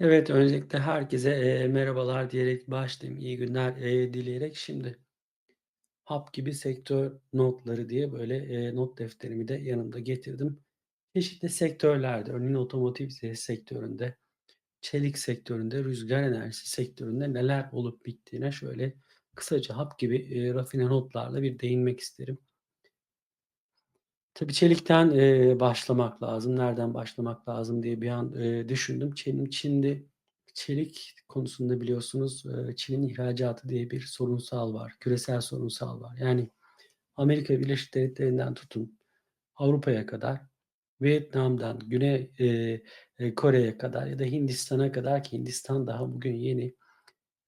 Evet, öncelikle herkese, eee, merhabalar diyerek başlayayım. İyi günler, eee, dileyerek. Şimdi hap gibi sektör notları diye böyle, eee, not defterimi de yanımda getirdim. Çeşitli sektörlerde, örneğin otomotiv se sektöründe, çelik sektöründe, rüzgar enerjisi sektöründe neler olup bittiğine şöyle kısaca hap gibi, eee, rafine notlarla bir değinmek isterim. Tabii çelikten, eee, başlamak lazım. Nereden başlamak lazım diye bir an, eee, düşündüm. Çin şimdi çelik konusunda biliyorsunuz, eee, Çin'in ihracatı diye bir sorunsal var. Küresel sorunsal var. Yani Amerika Birleşik Devletleri'nden tutun Avrupa'ya kadar, Vietnam'dan Güney, eee, Kore'ye kadar ya da Hindistan'a kadar ki Hindistan daha bugün yeni,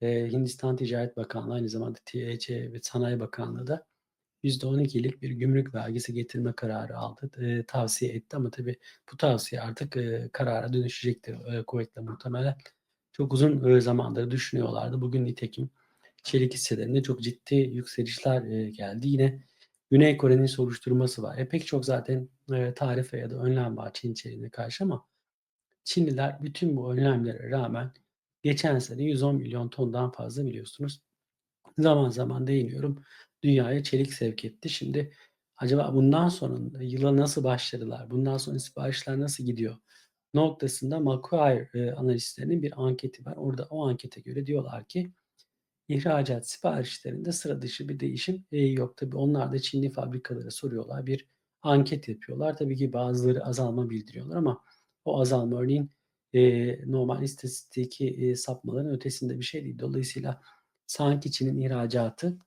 eee, Hindistan Ticaret Bakanlığı aynı zamanda TEC ve Sanayi Bakanlığı da %12'lik bir gümrük vergisi getirme kararı aldı, eee, tavsiye etti ama tabii bu tavsiye artık, eee, karara dönüşecektir, eee, kuvvetle muhtemelen. Çok uzun, eee, zamandır düşünüyorlardı. Bugün nitekim çelik hisselerinde çok ciddi yükselişler, eee, geldi. Yine Güney Kore'nin soruşturması var. E, pek çok zaten, eee, tarife ya da önlem var Çin çeliğine karşı ama Çinliler bütün bu önlemlere rağmen geçen sene 110 milyon tondan fazla biliyorsunuz zaman zaman değiniyorum, dünyaya çelik sevk etti. Şimdi acaba bundan sonra yıla nasıl başladılar, bundan sonra siparişler nasıl gidiyor noktasında Macquarie, eee, analistlerinin bir anketi var. Orada o ankete göre diyorlar ki ihracat siparişlerinde sıra dışı bir değişim, eee, yok. Tabii onlar da Çinli fabrikalara soruyorlar, bir anket yapıyorlar. Tabii ki bazıları azalma bildiriyorlar ama o azalma örneğin, eee, normal istatistiki, eee, sapmaların ötesinde bir şey değil. Dolayısıyla sanki Çin'in ihracatı,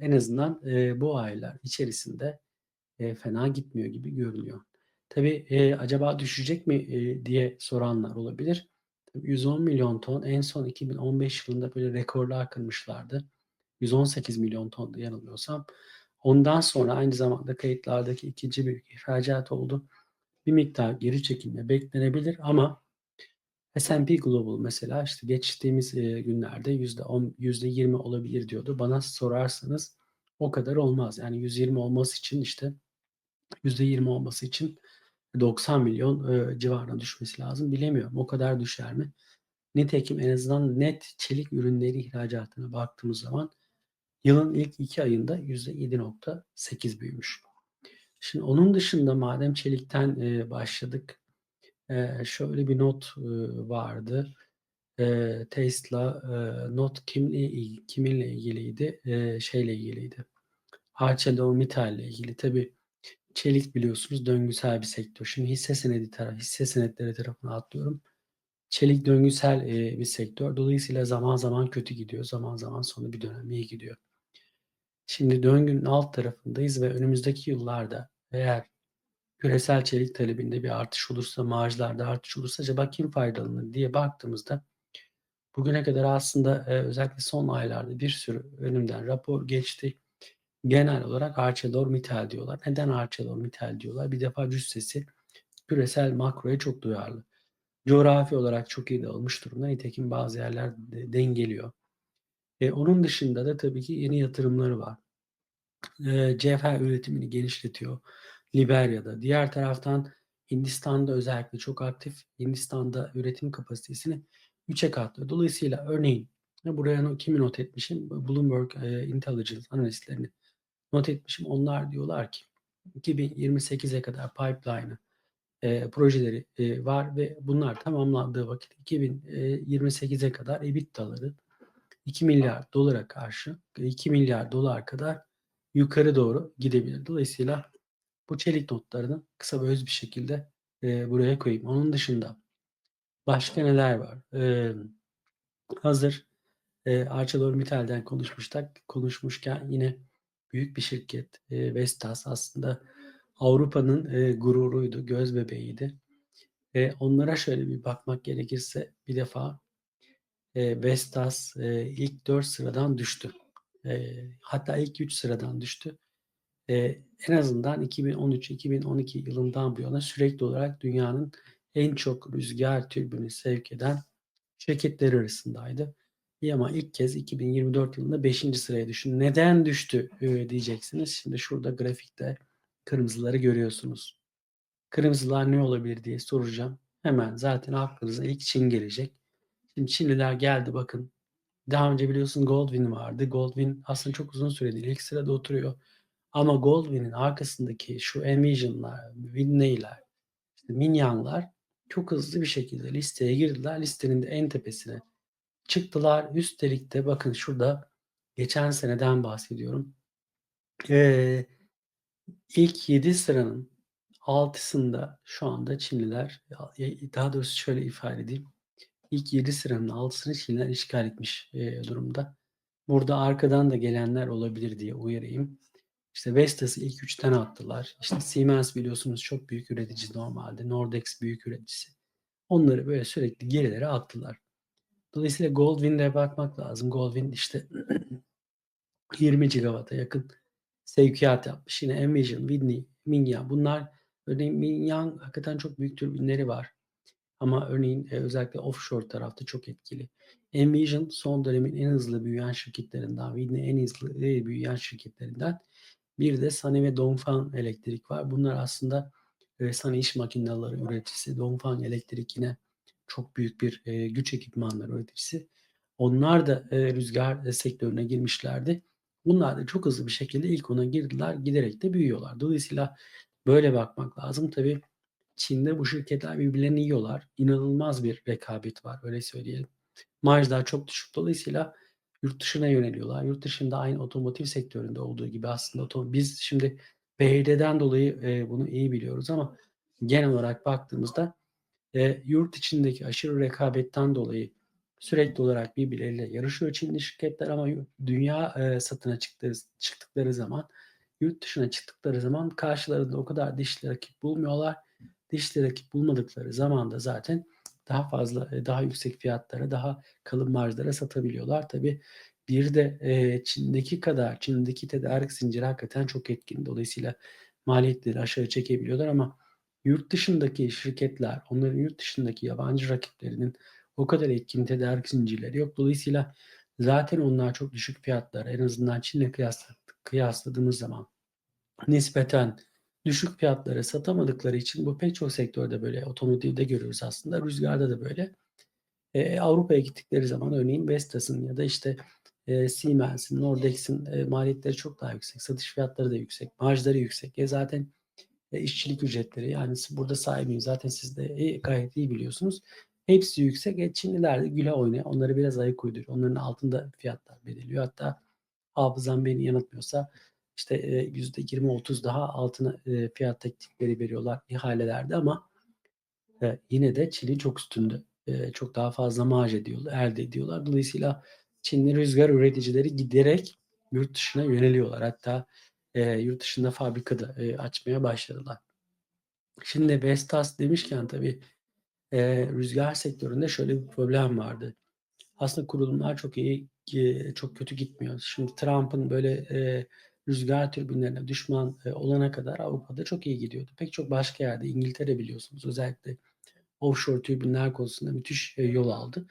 en azından, eee, bu aylar içerisinde, eee, fena gitmiyor gibi görünüyor. Tabii, eee, acaba düşecek mi, eee, diye soranlar olabilir. Tabii 110 milyon ton en son 2015 yılında böyle rekorlar kırmışlardı. 118 milyon tondu yanılmıyorsam. Ondan sonra aynı zamanda kayıtlardaki 2'nci büyük ihracat oldu. Bir miktar geri çekilme beklenebilir ama S&P Global mesela işte geçtiğimiz, günlerde %10, %20 olabilir diyordu. Bana sorarsanız o kadar olmaz. Yani 120 olması için işte %20 olması için 90 milyon, civarına düşmesi lazım. Bilemiyorum o kadar düşer mi? Nitekim en azından net çelik ürünleri ihracatına baktığımız zaman yılın ilk 2 ayında %7.8 büyümüş. Şimdi onun dışında madem çelikten, başladık, şöyle bir not, vardı. Tesla, not kimle kiminle ilgiliydi? Şeyle ilgiliydi, ArcelorMittal'le ilgili. Tabii çelik biliyorsunuz döngüsel bir sektör. Şimdi hisse senedi tara hisse senetleri tarafına atlıyorum. Çelik döngüsel, bir sektör. Dolayısıyla zaman zaman kötü gidiyor, zaman zaman sonra bir dönem iyi gidiyor. Şimdi döngünün alt tarafındayız ve önümüzdeki yıllarda eğer küresel çelik talebinde bir artış olursa, marjlarda artış olursa acaba kim faydalanır diye baktığımızda bugüne kadar aslında, eee, özellikle son aylarda bir sürü önümden rapor geçti. Genel olarak ArcelorMittal diyorlar. Neden ArcelorMittal diyorlar? Bir defa cüssesi küresel makroya çok duyarlı. Coğrafi olarak çok iyi dağılmış durumda. Nitekim bazı yerler de dengeliyor. Eee, onun dışında da tabii ki yeni yatırımları var. Eee, cevher üretimini genişletiyor Liberya'da. Diğer taraftan Hindistan'da özellikle çok aktif. Hindistan'da üretim kapasitesini 3'e katlıyor. Dolayısıyla örneğin buraya kimi not etmişim? Bloomberg, eee, Intelligence analistlerini not etmişim. Onlar diyorlar ki 2028'e kadar pipeline'ı, eee, projeleri, eee, var ve bunlar tamamlandığı vakit 2028'e kadar EBITDA'ları $2.000.000.000'a karşı $2.000.000.000 kadar yukarı doğru gidebilir. Dolayısıyla bu çelik notlarını kısa ve öz bir şekilde, eee, buraya koyayım. Onun dışında başka neler var? Emm, hazır, eee, ArcelorMittal'den konuşmuştak konuşmuşken yine büyük bir şirket, eee, Vestas aslında Avrupa'nın, eee, gururuydu, gözbebeğiydi. Eee, onlara şöyle bir bakmak gerekirse bir defa, eee, Vestas, eee, ilk 4 sıradan düştü. Eee, hatta ilk 3 sıradan düştü. Eee, en azından 2013-2012 yılından bu yana sürekli olarak dünyanın en çok rüzgar türbini sevk eden şirketler arasındaydı. İyi ama ilk kez 2024 yılında 5'inci sıraya düştü. Neden düştü, eee, diyeceksiniz. Şimdi şurada grafikte kırmızıları görüyorsunuz. Kırmızılar ne olabilir diye soracağım. Hemen zaten aklınıza ilk Çin gelecek. Şimdi Çinliler geldi bakın. Daha önce biliyorsun Goldwyn vardı. Goldwyn aslında çok uzun süredir ilk sırada oturuyor. Ama Goldwyn'in arkasındaki şu Envision'lar, Whitney'ler, işte Minyanlar çok hızlı bir şekilde listeye girdiler. Listenin de en tepesine çıktılar. Üstelik de bakın şurada geçen seneden bahsediyorum. Ee, ilk 7 sıranın altısında şu anda Çinliler, daha doğrusu şöyle ifade edeyim. İlk 7 sıranın altısını Çinliler işgal etmiş e, durumda. Burada arkadan da gelenler olabilir diye uyarayım. İşte Vestas'ı ilk 3'ten attılar. İşte Siemens biliyorsunuz çok büyük üretici normalde. Nordex büyük üreticisi. Onları böyle sürekli gerilere attılar. Dolayısıyla Goldwyn'e bakmak lazım. Goldwyn işte 20 gigawata yakın sevkiyat yapmış. Yine Envision, Whitney, Mingyang. Bunlar örneğin Mingyang hakikaten çok büyük türbinleri var. Ama örneğin e, özellikle offshore tarafta çok etkili. Envision son dönemin en hızlı büyüyen şirketlerinden, Whitney en hızlı e, büyüyen şirketlerinden. Bir de Sunny ve Dongfang Elektrik var. Bunlar aslında e, Sunny iş makineleri üreticisi. Dongfang Elektrik yine çok büyük bir e, güç ekipmanları üreticisi. Onlar da e, rüzgar e, sektörüne girmişlerdi. Bunlar da çok hızlı bir şekilde ilk ona girdiler. Giderek de büyüyorlar. Dolayısıyla böyle bakmak lazım. Tabii Çin'de bu şirketler birbirlerini yiyorlar. İnanılmaz bir rekabet var öyle söyleyelim. Marjlar çok düşük. Dolayısıyla yurt dışına yöneliyorlar. Yurt dışında aynı otomotiv sektöründe olduğu gibi aslında otom biz şimdi BYD'den dolayı e, bunu iyi biliyoruz ama genel olarak baktığımızda e, yurt içindeki aşırı rekabetten dolayı sürekli olarak birbirleriyle yarışıyor Çinli şirketler ama dünya e, satına çıktığı, çıktıkları zaman yurt dışına çıktıkları zaman karşılarında o kadar dişli rakip bulmuyorlar. Dişli rakip bulmadıkları zaman da zaten daha fazla e, daha yüksek fiyatlara daha kalın marjlara satabiliyorlar. Tabi bir de e, Çin'deki kadar Çin'deki tedarik zinciri hakikaten çok etkin. Dolayısıyla maliyetleri aşağı çekebiliyorlar ama yurt dışındaki şirketler, onların yurt dışındaki yabancı rakiplerinin o kadar etkin tedarik zincirleri yok. Dolayısıyla zaten onlar çok düşük fiyatlar en azından Çin'le kıyasladığımız zaman nispeten düşük fiyatlara satamadıkları için bu pek çok sektörde böyle otomotivde görüyoruz aslında. Rüzgarda da böyle. E, Avrupa'ya gittikleri zaman örneğin Vestas'ın ya da işte e, Siemens'in, Nordex'in e, maliyetleri çok daha yüksek. Satış fiyatları da yüksek. Marjları yüksek. E, zaten e, işçilik ücretleri yani burada sahibiyim zaten siz de e, gayet iyi biliyorsunuz. Hepsi yüksek. E, Çinliler de güle oynaya onları biraz ayık uyduruyor. Onların altında fiyatlar belirliyor. Hatta hafızam beni yanıltmıyorsa işte yüzde 20-30 daha altına fiyat teknikleri veriyorlar ihalelerde ama yine de Çin'in çok üstünde. Çok daha fazla marj ediyorlar, elde ediyorlar. Dolayısıyla Çinli rüzgar üreticileri giderek yurt dışına yöneliyorlar. Hatta yurt dışında fabrikada açmaya başladılar. Şimdi Vestas demişken tabii rüzgar sektöründe şöyle bir problem vardı. Aslında kurulumlar çok iyi, çok kötü gitmiyor. Şimdi Trump'ın böyle rüzgar türbinlerine düşman e, olana kadar Avrupa'da çok iyi gidiyordu. Pek çok başka yerde İngiltere biliyorsunuz özellikle offshore türbinler konusunda müthiş e, yol aldı.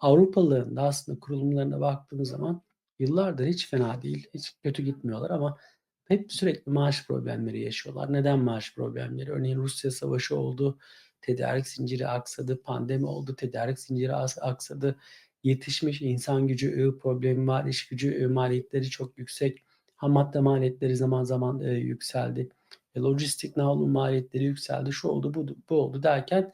Avrupalıların da aslında kurulumlarına baktığımız zaman yıllardır hiç fena değil, hiç kötü gitmiyorlar ama hep sürekli maaş problemleri yaşıyorlar. Neden maaş problemleri? Örneğin Rusya savaşı oldu, tedarik zinciri aksadı, pandemi oldu, tedarik zinciri aksadı, yetişmiş insan gücü problemi var, iş gücü maliyetleri çok yüksek Ham madde maliyetleri zaman zaman e, yükseldi. E, lojistik navlun maliyetleri yükseldi. Şu oldu bu, bu oldu derken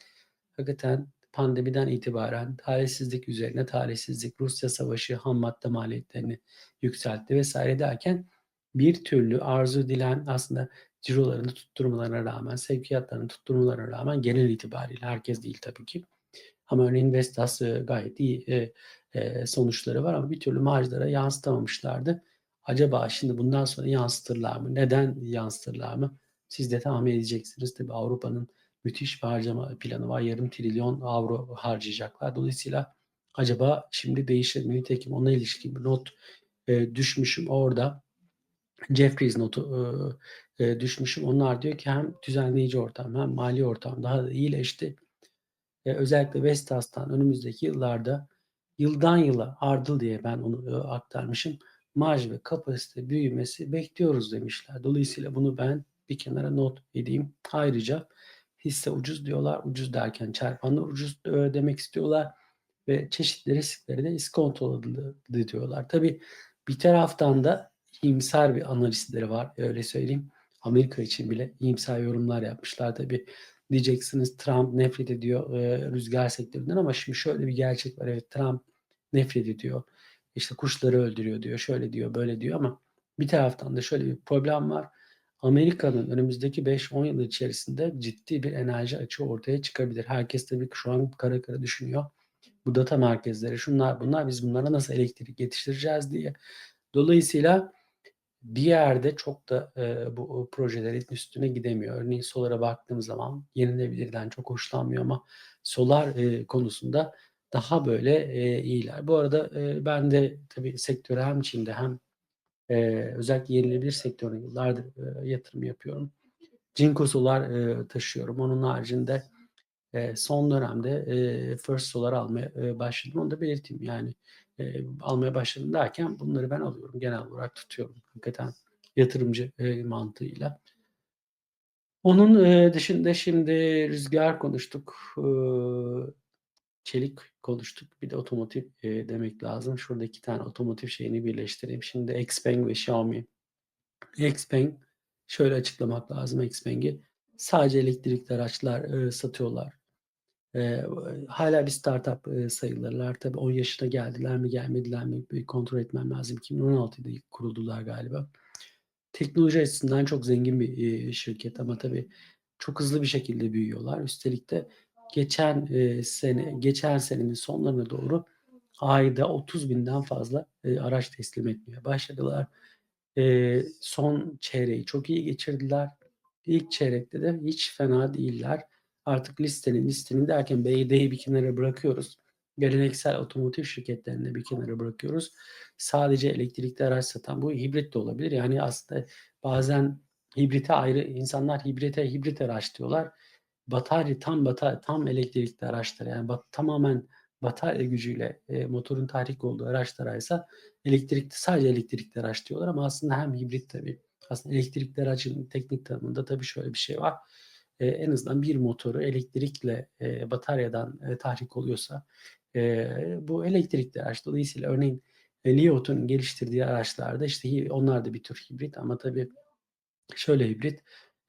hakikaten pandemiden itibaren talihsizlik üzerine talihsizlik, Rusya savaşı ham madde maliyetlerini yükseltti vesaire derken bir türlü arzu edilen aslında cirolarını tutturmalarına rağmen, sevkiyatlarını tutturmalarına rağmen genel itibariyle herkes değil tabii ki. Ama örneğin Vestas e, gayet iyi e, e, sonuçları var ama bir türlü marjlara yansıtamamışlardı. Acaba şimdi bundan sonra yansıtırlar mı? Neden yansıtırlar mı? Siz de tahmin edeceksiniz. Tabii Avrupa'nın müthiş bir harcama planı var. Yarım trilyon avro harcayacaklar. Dolayısıyla acaba şimdi değişir mi? Nitekim ona ilişkin bir not e, düşmüşüm orada. Jeffries notu e, e, düşmüşüm. Onlar diyor ki hem düzenleyici ortam hem mali ortam daha da iyileşti. E, özellikle Vestas'tan önümüzdeki yıllarda yıldan yıla ardıl diye ben onu e, aktarmışım marj ve kapasite büyümesi bekliyoruz demişler. Dolayısıyla bunu ben bir kenara not edeyim. Ayrıca hisse ucuz diyorlar. Ucuz derken çarpanlar ucuz, demek istiyorlar ve çeşitli riskleri de iskontoladı diyorlar. Tabii bir taraftan da iyimser bir analistleri var, öyle söyleyeyim. Amerika için bile iyimser yorumlar yapmışlar. Tabii diyeceksiniz Trump nefret ediyor, eee, rüzgâr sektöründen ama şimdi şöyle bir gerçek var. Evet, Trump nefret ediyor. İşte kuşları öldürüyor diyor, şöyle diyor, böyle diyor ama bir taraftan da şöyle bir problem var. Amerika'nın önümüzdeki 5-10 yıl içerisinde ciddi bir enerji açığı ortaya çıkabilir. Herkes tabii ki şu an kara kara düşünüyor. Bu data merkezleri, şunlar bunlar, biz bunlara nasıl elektrik yetiştireceğiz diye. Dolayısıyla bir yerde çok da, eee, bu projelerin üstüne gidemiyor. Örneğin solar'a baktığım zaman yenilebilirden çok hoşlanmıyor ama solar, eee, konusunda daha böyle, eee, iyiler. Bu arada, eee, ben de tabii sektöre hem Çin'de hem, eee, özellikle yenilebilir sektörüne yıllardır, eee, yatırım yapıyorum. Jinko Solar, eee, taşıyorum. Onun haricinde, eee, son dönemde, eee, First Solar almaya, eee, başladım. Onu da belirteyim. Yani, eee, almaya başladım derken bunları ben alıyorum. Genel olarak tutuyorum hakikaten yatırımcı, eee, mantığıyla. Onun, eee, dışında şimdi rüzgâr konuştuk, ııı, çelik konuştuk. Bir de otomotiv, eee, demek lazım. Şurada 2 tane otomotiv şeyini birleştireyim. Şimdi XPeng ve Xiaomi. XPeng şöyle açıklamak lazım XPeng'i. Sadece elektrikli araçlar, eee, satıyorlar. Eee, hâlâ bir startup, eee, sayılırlar. Tabii 10 yaşına geldiler mi, gelmediler mi bir kontrol etmem lazım. 2016'da ilk kuruldular galiba. Teknoloji açısından çok zengin bir, eee, şirket ama tabii çok hızlı bir şekilde büyüyorlar. Üstelik de geçen, eee, sene geçen senenin sonlarına doğru ayda 30.000'den fazla, eee, araç teslim etmeye başladılar. Eee, son çeyreği çok iyi geçirdiler. İlk çeyrekte de hiç fena değiller. Artık listenin listenin derken BYD'yi bir kenara bırakıyoruz. Geleneksel otomotiv şirketlerini bir kenara bırakıyoruz. Sadece elektrikli araç satan bu hibrit de olabilir. Yani aslında bazen hibrite ayrı insanlar hibrite hibrit araç diyorlar. Batarya tam bata tam elektrikli araçlar yani bat tamamen batarya gücüyle, eee, motorun tahrik olduğu araçlaraysa elektrikli sadece elektrikli araç diyorlar ama aslında hem hibrit tabii. Aslında elektrikli aracın teknik tanımında tabii şöyle bir şey var. Eee, en azından bir motoru elektrikle, eee, bataryadan, eee, tahrik oluyorsa, eee, bu elektrikli araç. Dolayısıyla örneğin, eee, Li Auto'nun geliştirdiği araçlarda işte onlar da bir tür hibrit ama tabii şöyle hibrit,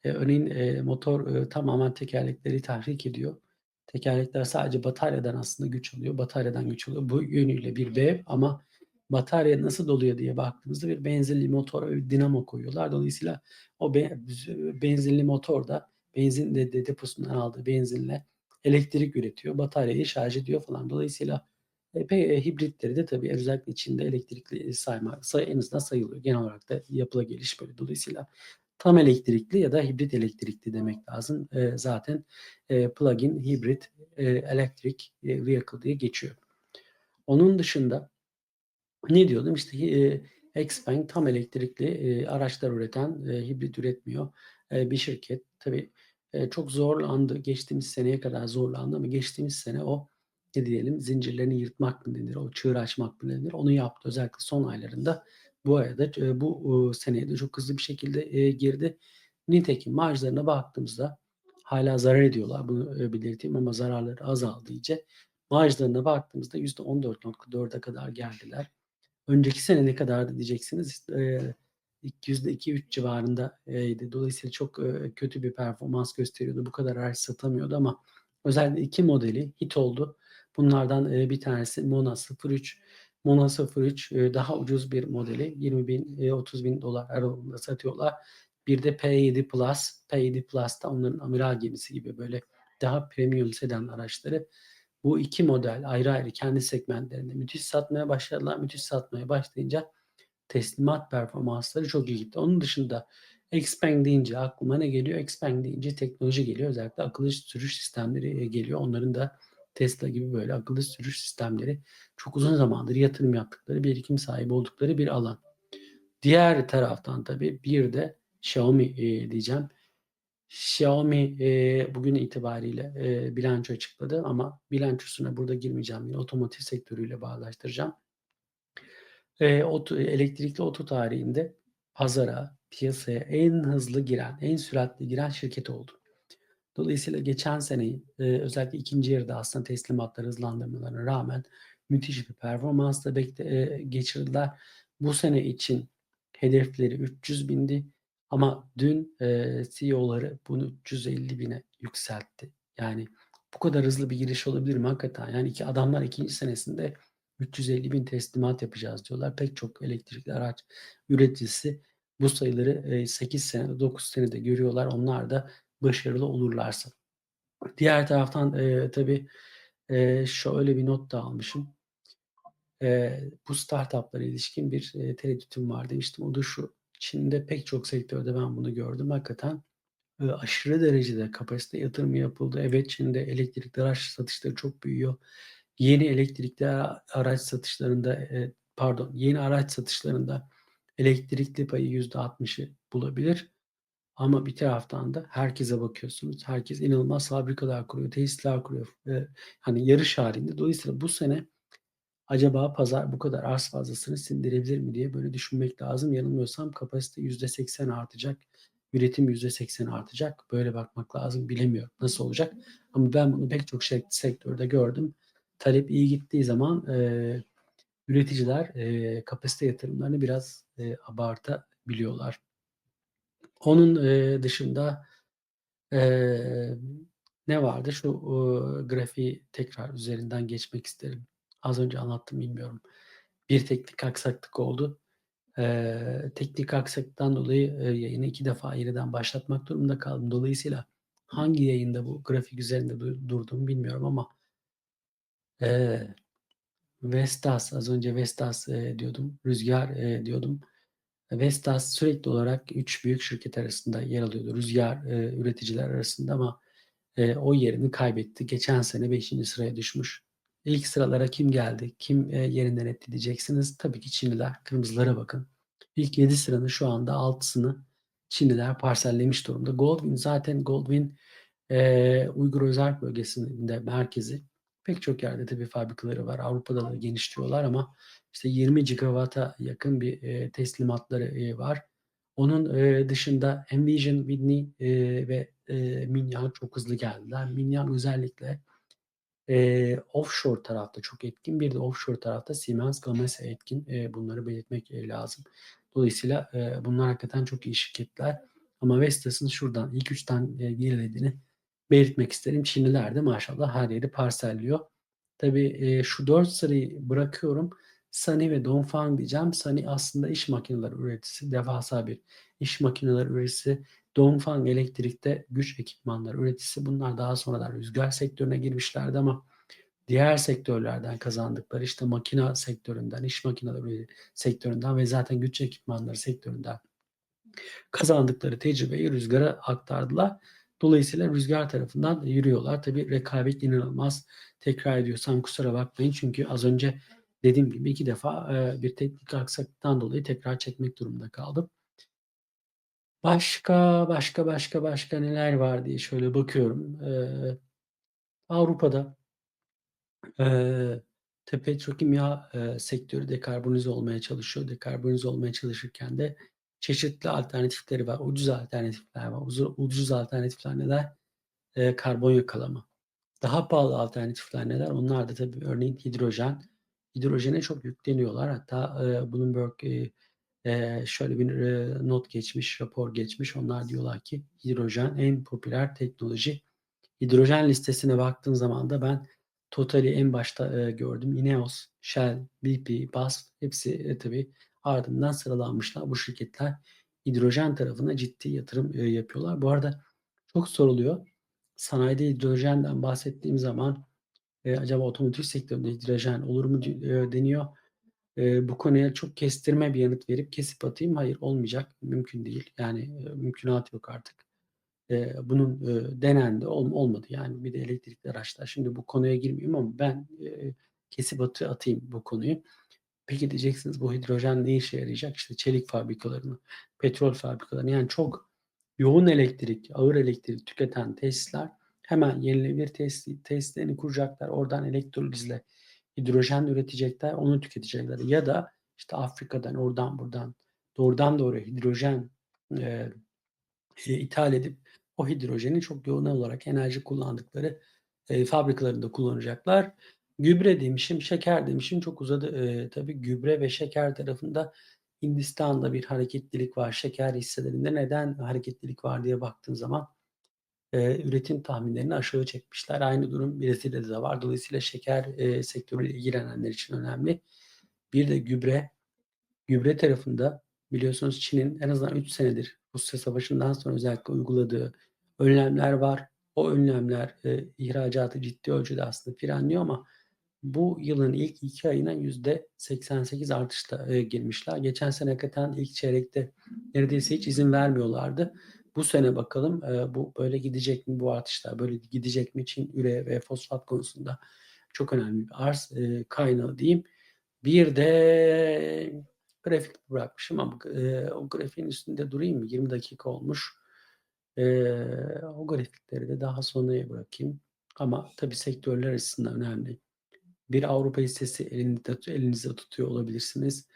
eee, örneğin, eee, motor, eee, tamamen tekerlekleri tahrik ediyor. Tekerlekler sadece bataryadan aslında güç alıyor. Bataryadan güç alıyor. Bu yönüyle bir BEV ama batarya nasıl doluyor diye baktığımızda bir benzinli motora bir dinamo koyuyorlar. Dolayısıyla o be benzinli motor da benzin de de deposundan aldığı benzinle elektrik üretiyor. Bataryayı şarj ediyor falan. Dolayısıyla epey hibritleri de tabii özellikle Çin'de elektrikli sayma say en azından sayılıyor. Genel olarak da yapıla geliş böyle. Dolayısıyla tam elektrikli ya da hibrit elektrikli demek lazım. Eee, zaten, eee, plug-in hibrit, eee, electric, eee, vehicle diye geçiyor. Onun dışında ne diyordum? İşte, eee, XPeng tam elektrikli, eee, araçlar üreten, eee, hibrit üretmiyor, eee, bir şirket. Tabii, eee, çok zorlandı. Geçtiğimiz seneye kadar zorlandı ama geçtiğimiz sene o ne diyelim zincirlerini yırtmak mı denir, o çığır açmak mı denir onu yaptı. Özellikle son aylarında bu aya da eee, bu, uuu, seneye de çok hızlı bir şekilde, eee, girdi. Nitekim marjlarına baktığımızda hâlâ zarar ediyorlar. Bunu, belirteyim ama zararları azaldı iyice. Marjlarına baktığımızda %14.4'e kadar geldiler. Önceki sene ne kadardı diyeceksiniz. Eee, ilk %2-3 civarında eee, ydi. Dolayısıyla çok, kötü bir performans gösteriyordu. Bu kadar araç satamıyordu ama özellikle 2 modeli hit oldu. Bunlardan, bir tanesi Mona 03. Mona 03, eee, daha ucuz bir modeli. 20.000 eee, $30.000 aralığında satıyorlar. Bir de P7 Plus. P7 Plus da onların amiral gemisi gibi böyle daha premium sedan araçları. Bu 2 model ayrı ayrı kendi segmentlerinde müthiş satmaya başladılar. Müthiş satmaya başlayınca teslimat performansları çok iyi gitti. Onun dışında XPeng deyince aklıma ne geliyor? XPeng deyince teknoloji geliyor. Özellikle akıllı sürüş sistemleri, eee, geliyor. Onların da Tesla gibi böyle akıllı sürüş sistemleri çok uzun zamandır yatırım yaptıkları, birikim sahibi oldukları bir alan. Diğer taraftan tabii bir de Xiaomi, eee, diyeceğim. Xiaomi, eee, bugün itibariyle, eee, bilanço açıkladı ama bilançosuna burada girmeyeceğim. Yine otomotiv sektörüyle bağdaştıracağım. Eee, oto elektrikli oto tarihinde pazara, piyasaya en hızlı giren, en süratli giren şirket oldu. Dolayısıyla geçen seneyi, eee, özellikle 2'nci yarıda aslında teslimatları hızlandırmalarına rağmen müthiş bir performansla bekle eee, geçirdiler. Bu sene için hedefleri 300.000'di ama dün, eee, CEO'ları bunu 350.000'e yükseltti. Yani bu kadar hızlı bir giriş olabilir mi hakikaten? Yani iki adamlar 2'nci senesinde 350.000 teslimat yapacağız diyorlar. Pek çok elektrikli araç üreticisi bu sayıları, eee, 8 senede, 9 senede görüyorlar. Onlar da başarılı olurlarsa. Diğer taraftan, eee, tabii, eee, şöyle bir not da almışım. Eee, bu startup'lara ilişkin bir, eee, tereddütüm var demiştim. O da şu: Çin'de pek çok sektörde ben bunu gördüm. Hakikaten, eee, aşırı derecede kapasite yatırımı yapıldı. Evet, Çin'de elektrikli araç satışları çok büyüyor. Yeni elektrikli araç satışlarında, eee, pardon, yeni araç satışlarında elektrikli payı %60'ı bulabilir ama bir taraftan da herkese bakıyorsunuz. Herkes inanılmaz fabrikalar kuruyor, tesisler kuruyor. Eee, hani yarış hâlinde. Dolayısıyla bu sene acaba pazar bu kadar arz fazlasını sindirebilir mi diye böyle düşünmek lazım. Yanılmıyorsam kapasite %80 artacak, üretim %80 artacak. Böyle bakmak lazım. Bilemiyorum nasıl olacak ama ben bunu pek çok sektörde gördüm. Talep iyi gittiği zaman, eee, üreticiler, eee, kapasite yatırımlarını biraz, eee, abartabiliyorlar. Onun, eee, dışında, eee, ne vardı? Şu, uuu, grafiği tekrar üzerinden geçmek isterim. Az önce anlattım bilmiyorum. Bir teknik aksaklık oldu. Eee, teknik aksaklıktan dolayı, eee, yayını 2 defa yeniden başlatmak durumunda kaldım. Dolayısıyla hangi yayında bu grafik üzerinde du durduğumu bilmiyorum ama eee, Vestas, az önce Vestas, eee, diyordum, rüzgâr, eee, diyordum. Vestas sürekli olarak 3 büyük şirket arasında yer alıyordu. Rüzgâr, eee, üreticiler arasında ama, eee, o yerini kaybetti. Geçen sene 5'inci sıraya düşmüş. İlk sıralara kim geldi? Kim, eee, yerinden etti diyeceksiniz. Tabii ki Çinliler. Kırmızılara bakın. İlk 7 sıranın şu anda 6'sını Çinliler parsellemiş durumda. Goldwind zaten Goldwind, eee, Uygur Özerk Bölgesi'nde merkezi. Pek çok yerde tabii fabrikaları var. Avrupa'da da genişliyorlar ama işte 20 gigawatt'a yakın bir, eee, teslimatları, eee, var. Onun, eee, dışında Envision, Whitney, eee, ve, eee, Mingyang çok hızlı geldiler. Mingyang özellikle, eee, offshore tarafta çok etkin. Bir de offshore tarafta Siemens Gamesa etkin. Eee, bunları belirtmek, eee, lazım. Dolayısıyla, eee, bunlar hakikaten çok iyi şirketler ama Vestas'ın şuradan ilk 3'ten, eee, gerilediğini belirtmek isterim. Çinliler de maşallah her yeri parselliyor. Tabii, eee, şu 4 sırayı bırakıyorum. Sunny ve Dongfang diyeceğim. Sunny aslında iş makineleri üreticisi, devasa bir iş makineleri üreticisi. Dongfang elektrikte güç ekipmanları üreticisi. Bunlar daha sonradan rüzgâr sektörüne girmişlerdi ama diğer sektörlerden kazandıkları, işte makina sektöründen, iş makineleri sektöründen ve zaten güç ekipmanları sektöründen kazandıkları tecrübeyi rüzgâra aktardılar. Dolayısıyla rüzgâr tarafından yürüyorlar. Tabii rekabet inanılmaz. Tekrar ediyorsam kusura bakmayın çünkü az önce dediğim gibi 2 defa, eee, bir teknik aksaklıktan dolayı tekrar çekmek durumunda kaldım. Başka, başka, başka, başka neler var diye şöyle bakıyorum. Eee, Avrupa'da tabii petrokimya, eee, sektörü dekarbonize olmaya çalışıyor. Dekarbonize olmaya çalışırken de çeşitli alternatifleri var. Ucuz alternatifler var. Uzu ucuz alternatifler neler? Eee, karbon yakalama. Daha pahalı alternatifler neler? Onlar da tabii örneğin hidrojen. Hidrojene çok yükleniyorlar. Hatta, eee, Bloomberg, eee, eee, şöyle bir, eee, not geçmiş, rapor geçmiş. Onlar diyorlar ki hidrojen en popüler teknoloji. Hidrojen listesine baktığım zaman da ben Total'i en başta, eee, gördüm. Ineos, Shell, BP, BASF hepsi, eee, tabii ardından sıralanmışlar. Bu şirketler hidrojen tarafına ciddi yatırım, eee, yapıyorlar. Bu arada çok soruluyor. Sanayide hidrojenden bahsettiğim zaman, eee, acaba otomotiv sektöründe hidrojen olur mu eee, deniyor. Eee, bu konuya çok kestirme bir yanıt verip kesip atayım. Hayır, olmayacak. Mümkün değil. Yani, eee, mümkünatı yok artık. Eee, bunun, eee, denendi, ol olmadı. Yani bir de elektrikli araçlar. Şimdi bu konuya girmeyeyim ama ben, eee, kesip atı atayım bu konuyu. Peki diyeceksiniz bu hidrojen ne işe yarayacak? İşte çelik fabrikalarını, petrol fabrikalarını yani çok yoğun elektrik, ağır elektrik tüketen tesisler hemen yenilenebilir tesi tesislerini kuracaklar. Oradan elektrolizle hidrojen üretecekler, onu tüketecekler ya da işte Afrika'dan, oradan buradan doğrudan doğruya hidrojen, eee, eee, ithal edip o hidrojeni çok yoğun olarak enerji kullandıkları e, fabrikalarında kullanacaklar. Gübre demişim, şeker demişim çok uzadı. E, tabii gübre ve şeker tarafında Hindistan'da bir hareketlilik var. Şeker hisselerinde neden hareketlilik var diye baktığım zaman e, üretim tahminlerini aşağı çekmişler. Aynı durum Brezilya'da da var. Dolayısıyla şeker e, sektörüyle ilgilenenler için önemli. Bir de gübre. Gübre tarafında biliyorsunuz Çin'in en azından 3 senedir Rusya Savaşı'ndan sonra özellikle uyguladığı önlemler var. O önlemler e, ihracatı ciddi ölçüde aslında frenliyor ama bu yılın ilk iki ayına %88 artışla e, girmişler. Geçen sene hakikaten ilk çeyrekte neredeyse hiç izin vermiyorlardı. Bu sene bakalım e, bu böyle gidecek mi bu artışlar böyle gidecek mi Çin üre ve fosfat konusunda çok önemli bir arz e, kaynağı diyeyim. Bir de grafik bırakmışım ama e, o grafiğin üstünde durayım mı? 20 dakika olmuş. E, o grafikleri de daha sonraya bırakayım. Ama tabii sektörler açısından önemli. Bir Avrupa hissesi elinizde, elinizde tutuyor olabilirsiniz.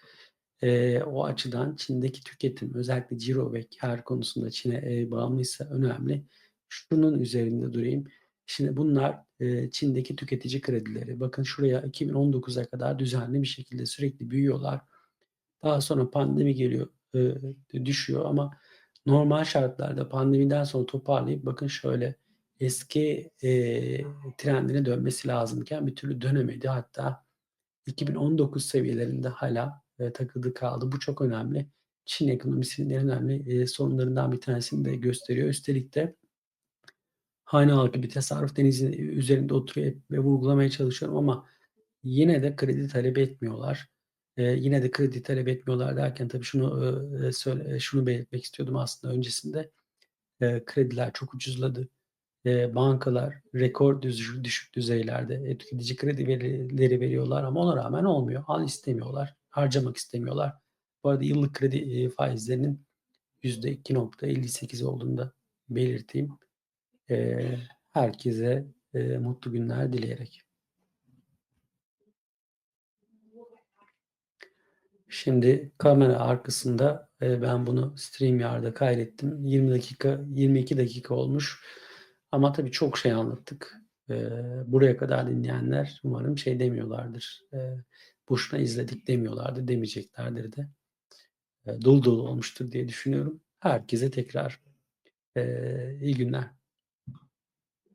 E, o açıdan Çin'deki tüketim özellikle ciro ve kar konusunda Çin'e e, bağımlıysa önemli. Şunun üzerinde durayım. Şimdi bunlar e, Çin'deki tüketici kredileri. Bakın şuraya 2019'a kadar düzenli bir şekilde sürekli büyüyorlar. Daha sonra pandemi geliyor, e, düşüyor ama normal şartlarda pandemiden sonra toparlayıp bakın şöyle eski e, trendine dönmesi lazımken bir türlü dönemedi. Hatta 2019 seviyelerinde hala e, takıldı kaldı. Bu çok önemli. Çin ekonomisinin en önemli e, sorunlarından bir tanesini de gösteriyor. Üstelik de hane halkı bir tasarruf denizi üzerinde oturuyor ve vurgulamaya çalışıyorum ama yine de kredi talep etmiyorlar. Ee, yine de kredi talep etmiyorlar derken tabii şunu e, söyle, şunu belirtmek istiyordum aslında öncesinde. E, krediler çok ucuzladı. E, bankalar rekor düz, düşük düzeylerde e, tüketici kredi verileri veriyorlar ama ona rağmen olmuyor. Al istemiyorlar, harcamak istemiyorlar. Bu arada yıllık kredi e, faizlerinin %2.58 olduğunu da belirteyim. E, herkese e, mutlu günler dileyerek. Şimdi kamera arkasında ben bunu StreamYard'a kaydettim. 20 dakika, 22 dakika olmuş. Ama tabii çok şey anlattık. Buraya kadar dinleyenler umarım şey demiyorlardır. Boşuna izledik demiyorlardır, demeyeceklerdir de. Dolu dolu olmuştur diye düşünüyorum. Herkese tekrar e, iyi günler.